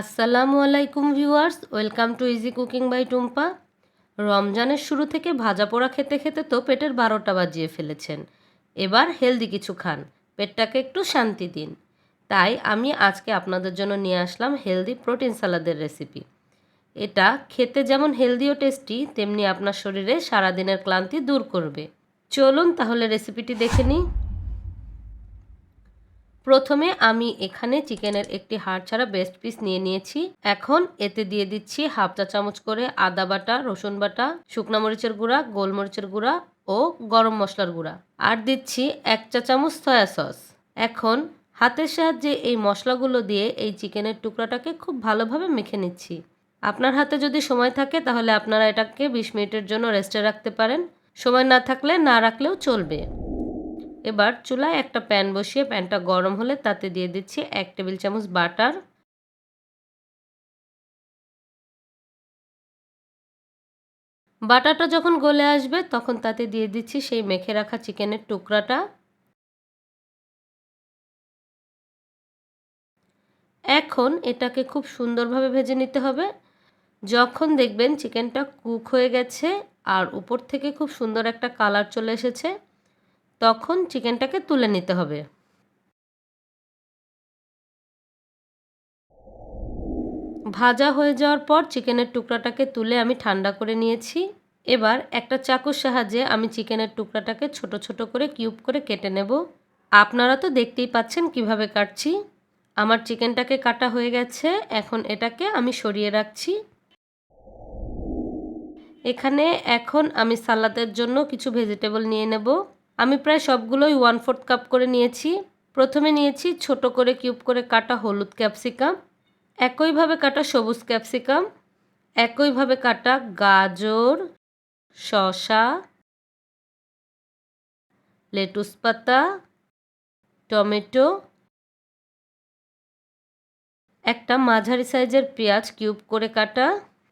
আসসালামু আলাইকুম viewers, welcome to easy cooking by Tumpa. রমজানের শুরু থেকে ভাজা পোড়া খেতে খেতে তো পেটের বারোটা বাজিয়ে ফেলেছেন। এবার হেলদি কিছু খান, পেটটাকে একটু শান্তি দিন। তাই আমি আজকে আপনাদের জন্য নিয়ে আসলাম হেলদি প্রোটিন সালাদের রেসিপি। এটা খেতে যেমন হেলদি ও টেস্টি, তেমনি আপনার শরীরে সারাদিনের ক্লান্তি দূর করবে। চলুন তাহলে রেসিপিটি দেখে নিই। প্রথমে আমি এখানে চিকেনের একটি হাড় ছাড়া বেস্ট পিস নিয়ে নিয়েছি। এখন এতে দিয়ে দিচ্ছি হাফ চা চামচ করে আদা বাটা, রসুন বাটা, শুকনা মরিচের গুঁড়া গোলমরিচের গুঁড়া ও গরম মশলার গুঁড়া। আর দিচ্ছি এক চা চামচ সয়া সস এখন হাতের সাহায্যে এই মশলাগুলো দিয়ে এই চিকেনের টুকরাটাকে খুব ভালোভাবে মেখে নিচ্ছি। আপনার হাতে যদি সময় থাকে তাহলে আপনারা এটাকে বিশ মিনিটের জন্য রেস্টে রাখতে পারেন। সময় না থাকলে না রাখলেও চলবে। এবার চুলায় একটা প্যান বসিয়ে প্যানটা গরম হলে তাতে দিয়ে দিচ্ছি এক টেবিল চামচ বাটার। বাটারটা যখন গলে আসবে তখন তাতে দিয়ে দিচ্ছি সেই মেখে রাখা চিকেনের টুকরাটা। এখন এটাকে খুব সুন্দরভাবে ভেজে নিতে হবে। যখন দেখবেন চিকেনটা কুক হয়ে গেছে আর উপর থেকে খুব সুন্দর একটা কালার চলে এসেছে। তখন চিকেনটাকে তুলে নিতে হবে। ভাজা হয়ে যাওয়ার পর চিকেনের টুকরাটাকে তুলে আমি ঠান্ডা করে নিয়েছি। এবার একটা চাকুর সাহায্যে আমি চিকেনের টুকরাটাকে ছোট ছোট করে কিউব করে কেটে নেব। আপনারা তো দেখতেই পাচ্ছেন কীভাবে কাটছি। আমার চিকেনটাকে কাটা হয়ে গেছে, এখন এটাকে আমি সরিয়ে রাখছি। এখানে এখন আমি সালাদের জন্য কিছু ভেজিটেবল নিয়ে নেব। আমি প্রায় সবগুলোই ওয়ান ফোর্থ কাপ করে নিয়েছি। প্রথমে নিয়েছি ছোট করে কিউব করে কাটা হলুদ ক্যাপসিকাম একইভাবে কাটা সবুজ ক্যাপসিকাম একইভাবে কাটা গাজর, শসা লেটুস পাতা, টমেটো, একটা মাঝারি সাইজের পেঁয়াজ কিউব করে কাটা,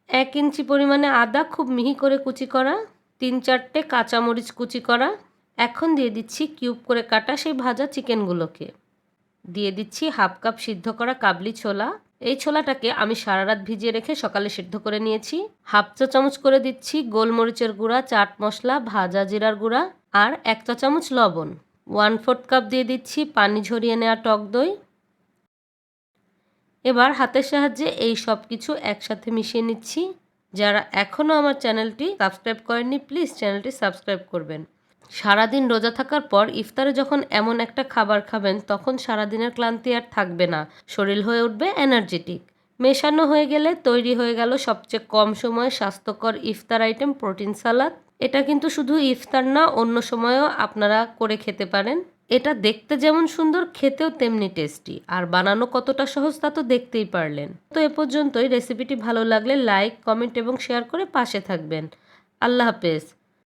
এক ইঞ্চি পরিমাণে আদা খুব মিহি করে কুচি করা, তিন চারটে কাঁচামরিচ কুচি করা এখন দিয়ে দিচ্ছি কিউব করে কাটা সেই ভাজা চিকেনগুলোকে। দিয়ে দিচ্ছি হাফ কাপ সিদ্ধ করা কাবলি ছোলা। এই ছোলাটাকে আমি সারা রাত ভিজিয়ে রেখে সকালে সিদ্ধ করে নিয়েছি। হাফ চা চামচ করে দিচ্ছি গোলমরিচের গুঁড়া, চাট মশলা, ভাজা জিরার গুঁড়া আর এক চা চামচ লবণ। ওয়ান ফোর্থ কাপ দিয়ে দিচ্ছি পানি ঝরিয়ে নেওয়া টক দই। এবার হাতের সাহায্যে এই সব কিছু একসাথে মিশিয়ে নিচ্ছি। যারা এখনও আমার চ্যানেলটি সাবস্ক্রাইব করেননি, প্লিজ চ্যানেলটি সাবস্ক্রাইব করবেন। সারাদিন রোজা থাকার পর ইফতারে যখন এমন একটা খাবার খাবেন, তখন সারাদিনের ক্লান্তি আর থাকবে না। শরীর হয়ে উঠবে এনার্জেটিক মেশানো হয়ে গেলে তৈরি হয়ে গেল সবচেয়ে কম সময়ে স্বাস্থ্যকর ইফতার আইটেম প্রোটিন সালাদ এটা কিন্তু শুধু ইফতার না, অন্য সময়ও আপনারা করে খেতে পারেন। এটা দেখতে যেমন সুন্দর, খেতেও তেমনি টেস্টি আর বানানো কতটা সহজ তা তো দেখতেই পারলেন। তো এ পর্যন্তই। রেসিপিটি ভালো লাগলে লাইক কমেন্ট এবং শেয়ার করে পাশে থাকবেন। আল্লাহ হাফেজ।